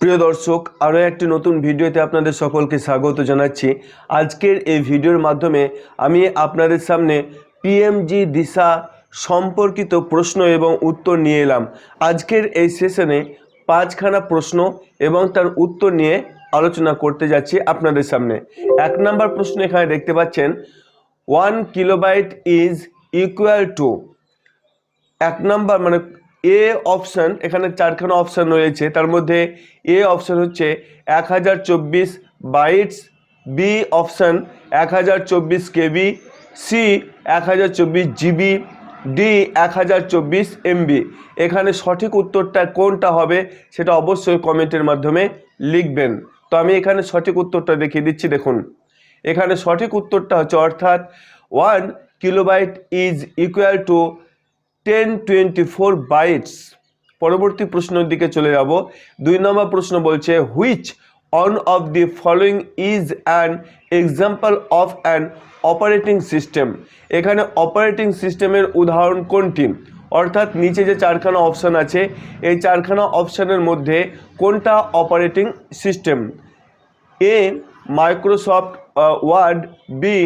প্রিয় দর্শক, আরও একটি নতুন ভিডিওতে আপনাদের সকলকে স্বাগত জানাচ্ছি। আজকের এই ভিডিওর মাধ্যমে আমি আপনাদের সামনে পিএমজি দিশা সম্পর্কিত প্রশ্ন এবং উত্তর নিয়ে এলাম। আজকের এই সেশনে পাঁচখানা প্রশ্ন এবং তার উত্তর নিয়ে আলোচনা করতে যাচ্ছি আপনাদের সামনে। এক নম্বর প্রশ্ন এখানে দেখতে পাচ্ছেন, one kilobyte is equal to এক নাম্বার মানে এ অপশান এখানে চারখানা অপশান রয়েছে। তার মধ্যে এ অপশান হচ্ছে এক হাজার চব্বিশ বাইটস বি অপশান এক হাজার চব্বিশ কেবি সি এক হাজার চব্বিশ জিবি ডি এক হাজার চব্বিশ এমবি এখানে সঠিক উত্তরটা কোনটা হবে সেটা অবশ্যই কমেন্টের মাধ্যমে লিখবেন। তো আমি এখানে সঠিক উত্তরটা দেখিয়ে দিচ্ছি, দেখুন। এখানে সঠিক উত্তরটা হচ্ছে অর্থাৎ one kilobyte is equal to ten twenty four bytes পরবর্তী প্রশ্নের দিকে চলে যাব। দুই নম্বর প্রশ্ন বলছে which one of the following is an example of an operating system এখানে অপারেটিং সিস্টেমের উদাহরণ কোনটি? অর্থাৎ নিচে যে চারখানা অপশান আছে, এই চারখানা অপশানের মধ্যে কোনটা operating system A Microsoft Word B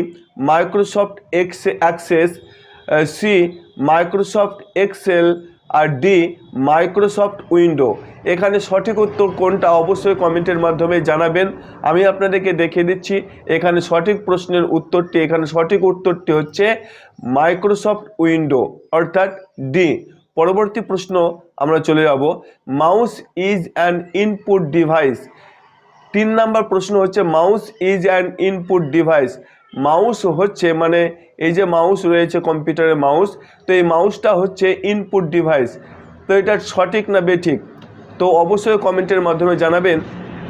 Microsoft ex Access C Microsoft Excel R D Microsoft window এখানে সঠিক উত্তর কোনটা অবশ্যই কমেন্টের মাধ্যমে জানাবেন। আমি আপনাদেরকে দেখিয়ে দিচ্ছি, এখানে সঠিক প্রশ্নের উত্তরটি, এখানে সঠিক উত্তরটি হচ্ছে মাইক্রোসফট উইন্ডো অর্থাৎ ডি পরবর্তী প্রশ্ন আমরা চলে যাব। Mouse is an input device তিন নাম্বার প্রশ্ন হচ্ছে mouse is an input device mouse হচ্ছে মানে এই যে মাউস রয়েছে কম্পিউটারের মাউস, তো এই মাউসটা হচ্ছে ইনপুট ডিভাইস তো এটা সঠিক না বেঠিক? তো অবশ্যই কমেন্টের মাধ্যমে জানাবেন।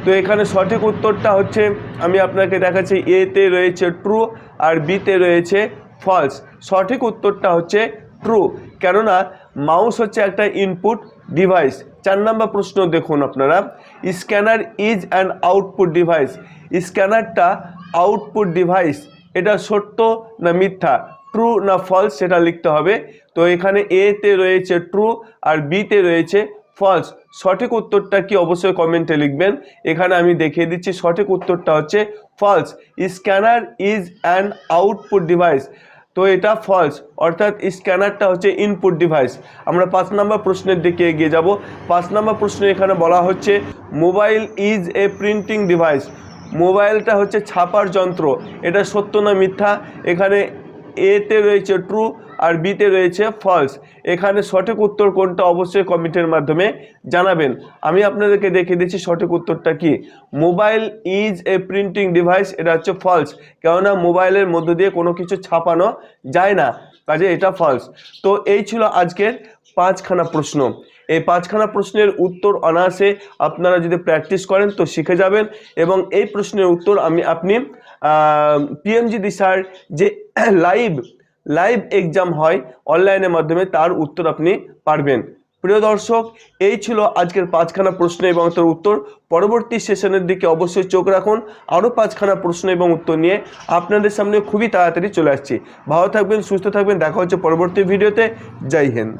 তো এখানে সঠিক উত্তরটা হচ্ছে, আমি আপনাকে দেখাচ্ছি এতে রয়েছে ট্রু আর বিতে রয়েছে ফলস সঠিক উত্তরটা হচ্ছে ট্রু কেননা মাউস হচ্ছে একটা ইনপুট ডিভাইস চার নম্বর প্রশ্ন দেখুন আপনারা। Scanner is an output device স্ক্যানারটা output device এটা সত্য না মিথ্যা? ট্রু না ফলস সেটা লিখতে হবে। তো এখানে এতে রয়েছে ট্রু আর বিতে রয়েছে ফলস সঠিক উত্তরটা কি অবশ্যই কমেন্টে লিখবেন। এখানে আমি দেখিয়ে দিচ্ছি সঠিক উত্তরটা হচ্ছে false scanner is an output device তো এটা ফলস অর্থাৎ স্ক্যানারটা হচ্ছে ইনপুট ডিভাইস আমরা পাঁচ নম্বর প্রশ্নের দিকে এগিয়ে যাব। পাঁচ নম্বর প্রশ্ন এখানে বলা হচ্ছে mobile is a printing device মোবাইলটা হচ্ছে ছাপার যন্ত্র। এটা সত্য না মিথ্যা? এখানে এতে রয়েছে ট্রু আর বিতে রয়েছে ফলস এখানে সঠিক উত্তর কোনটা অবশ্যই কমেন্টের মাধ্যমে জানাবেন। আমি আপনাদেরকে দেখে দিচ্ছি সঠিক উত্তরটা কি। Mobile is a printing device এটা হচ্ছে ফলস কেননা মোবাইলের মধ্য দিয়ে কোনো কিছু ছাপানো যায় না। কাজে এটা ফলস তো এই ছিল আজকের পাঁচখানা প্রশ্ন। এই পাঁচখানা প্রশ্নের উত্তর অনায়াসে আপনারা যদি প্র্যাকটিস করেন তো শিখে যাবেন এবং এই প্রশ্নের উত্তর আমি, আপনি পিএমজি দিশার যে লাইভ লাইভ এক্সাম হয় অনলাইনের মাধ্যমে তার উত্তর আপনি পারবেন। প্রিয় দর্শক, এই ছিল আজকের পাঁচখানা প্রশ্ন এবং তার উত্তর পরবর্তী সেশনের দিকে অবশ্যই চোখ রাখুন। আরও পাঁচখানা প্রশ্ন এবং উত্তর নিয়ে আপনাদের সামনে খুবই তাড়াতাড়ি চলে আসছি। ভালো থাকবেন, সুস্থ থাকবেন। দেখা হচ্ছে পরবর্তী ভিডিওতে। জয় হিন্দ।